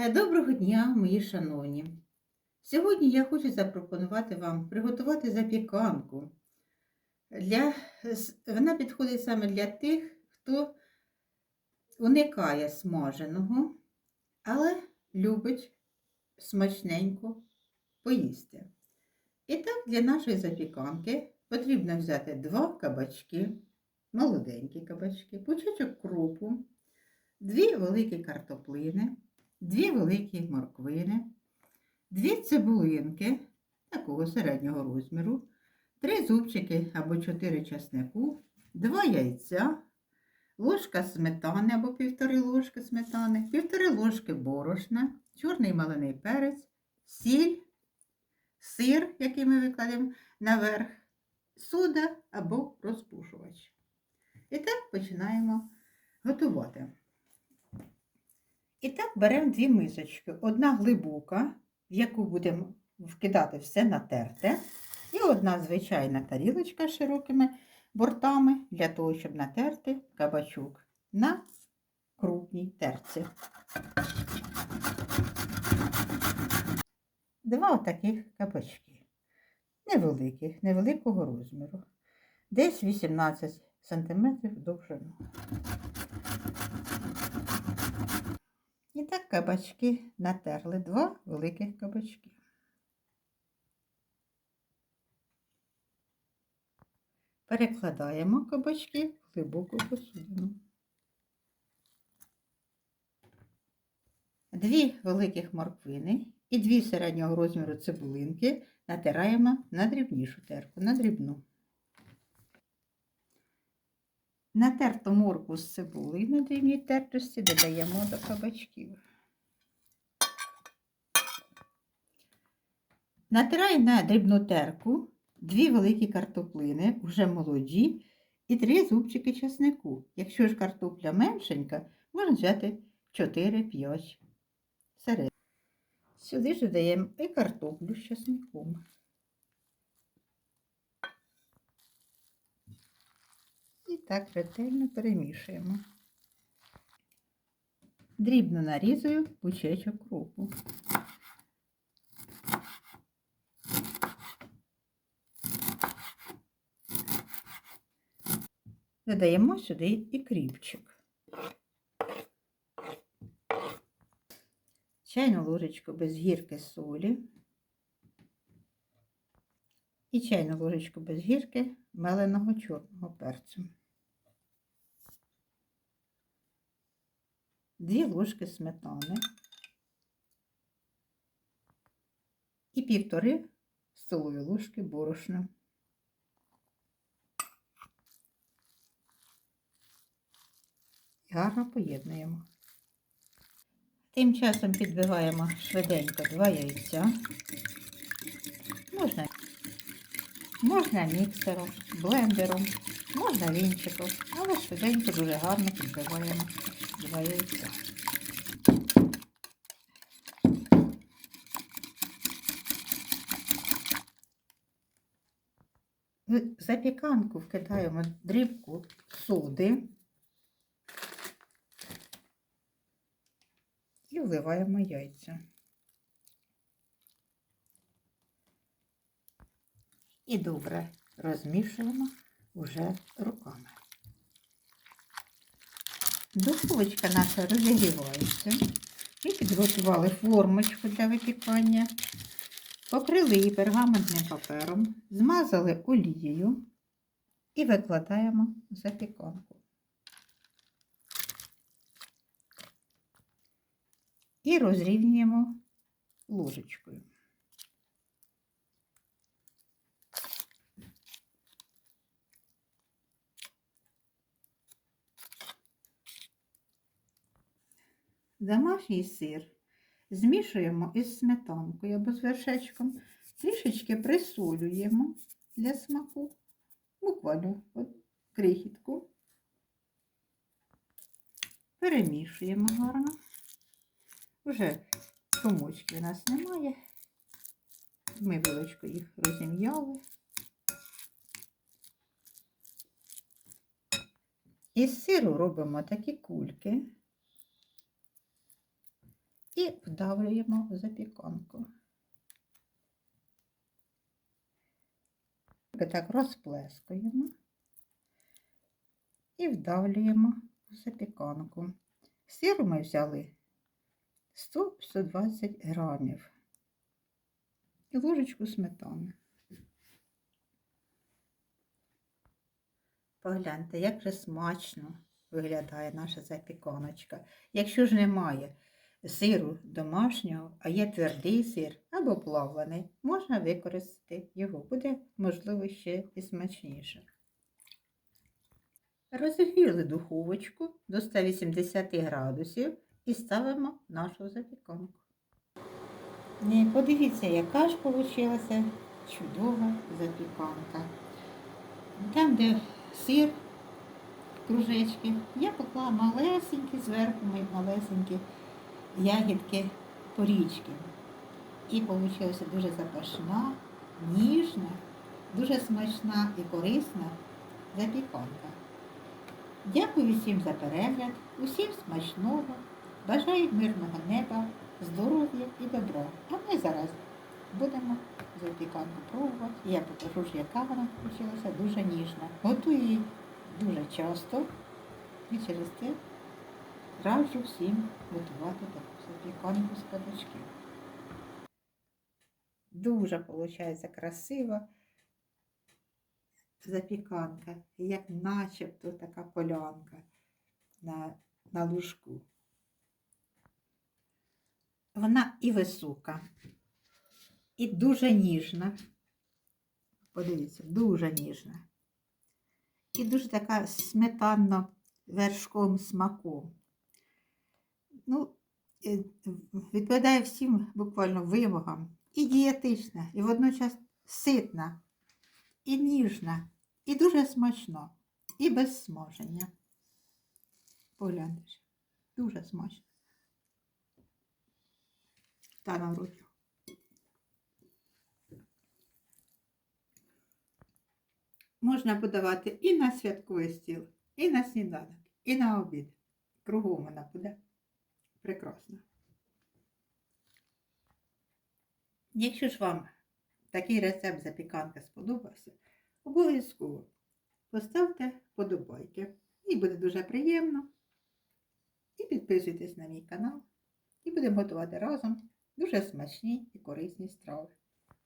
Е, Доброго дня, мої шановні! Сьогодні я хочу запропонувати вам приготувати запіканку. Для... Вона підходить саме для тих, хто уникає смаженого, але любить смачненько поїсти. І так, для нашої запіканки потрібно взяти два кабачки, молоденькі кабачки, пучочок крупу, дві великі картоплини дві великі морквини, дві цибулинки такого середнього розміру, три зубчики або чотири часнику, два яйця, ложка сметани або півтори ложки сметани, півтори ложки борошна, чорний малиний перець, сіль, сир, який ми викладемо наверх, сода або розпушувач. І так починаємо готувати. І так беремо дві мисочки. Одна глибока, в яку будемо вкидати все натерте, і одна звичайна тарілочка широкими бортами для того, щоб натерти кабачок на крупній терці. Два отаких кабачки. Невеликих, невеликого розміру. Десь 18 см довжину. І так кабачки натерли два великих кабачки. Перекладаємо кабачки в глибоку посудину. Дві великих морквини і дві середнього розміру цибулинки натираємо на дрібнішу терку, на дрібну. Натерту морку з цибулею на дрібній тертості додаємо до кабачків. Натираю на дрібну терку дві великі картоплини, вже молоді, і три зубчики часнику. Якщо ж картопля меншенька, можна взяти 4-5 серед. Сюди ж додаємо і картоплю з часником. І так ретельно перемішуємо. Дрібно нарізую пучечок крупу. Додаємо сюди і кріпчик. Чайну ложечку без гірки солі і чайну ложечку без гірки меленого чорного перцю. Дві ложки сметани і півтори столові ложки борошна. І гарно поєднуємо. Тим часом підбиваємо швиденько два яйця. Можна, можна міксером, блендером, можна вінчиком, але швиденько дуже гарно підбиваємо два яйця. В запіканку вкидаємо дрібку соди і вливаємо яйця. І добре розмішуємо вже руками. Духовочка наша розігрівається. Ми підготували формочку для випікання, покрили її пергаментним папером, змазали олією і викладаємо запіканку. І розрівнюємо ложечкою. Домашній сир змішуємо із сметанкою або з вершечком, трішечки присолюємо для смаку, буквально от крихітку. Перемішуємо гарно. Уже комочки у нас немає. Ми вилочку їх розім'яли. Із сиру робимо такі кульки і вдавлюємо в запіканку. Так розплескуємо і вдавлюємо в запіканку. Сиру ми взяли 100-120 грамів і ложечку сметани. Погляньте, як же смачно виглядає наша запіканочка. Якщо ж немає сиру домашнього, а є твердий сир або плавлений, можна використати його. Буде, можливо, ще і смачніше. Розігріли духовочку до 180 градусів і ставимо нашу запіканку. Подивіться, яка ж вийшла чудова запіканка. Там, де сир, кружечки, я поклала малесенькі зверху мої малесенькі ягідки порічки. І вийшла дуже запашна, ніжна, дуже смачна і корисна запіканка. Дякую всім за перегляд, усім смачного, бажаю мирного неба, здоров'я і добра. А ми зараз будемо запіканку пробувати. Я покажу, яка вона вийшла дуже ніжна. Готую її дуже часто і через це раджу всім готувати таку запіканку з кабачків. Дуже виходить красива запіканка, як начебто така полянка на, на лужку. Вона і висока, і дуже ніжна. Подивіться, дуже ніжна. І дуже така сметанно вершком смаком. Ну, е, відповідає всім буквально вимогам. І дієтична, і водночас ситна, і ніжна, і дуже смачна, і без смаження. Погляньте, дуже смачно. Та на руку. Можна подавати і на святковий стіл, і на сніданок, і на обід. Кругом вона буде прекрасна. Якщо ж вам такий рецепт запіканки сподобався, обов'язково поставте подобайки. І буде дуже приємно. І підписуйтесь на мій канал. І будемо готувати разом дуже смачні і корисні страви.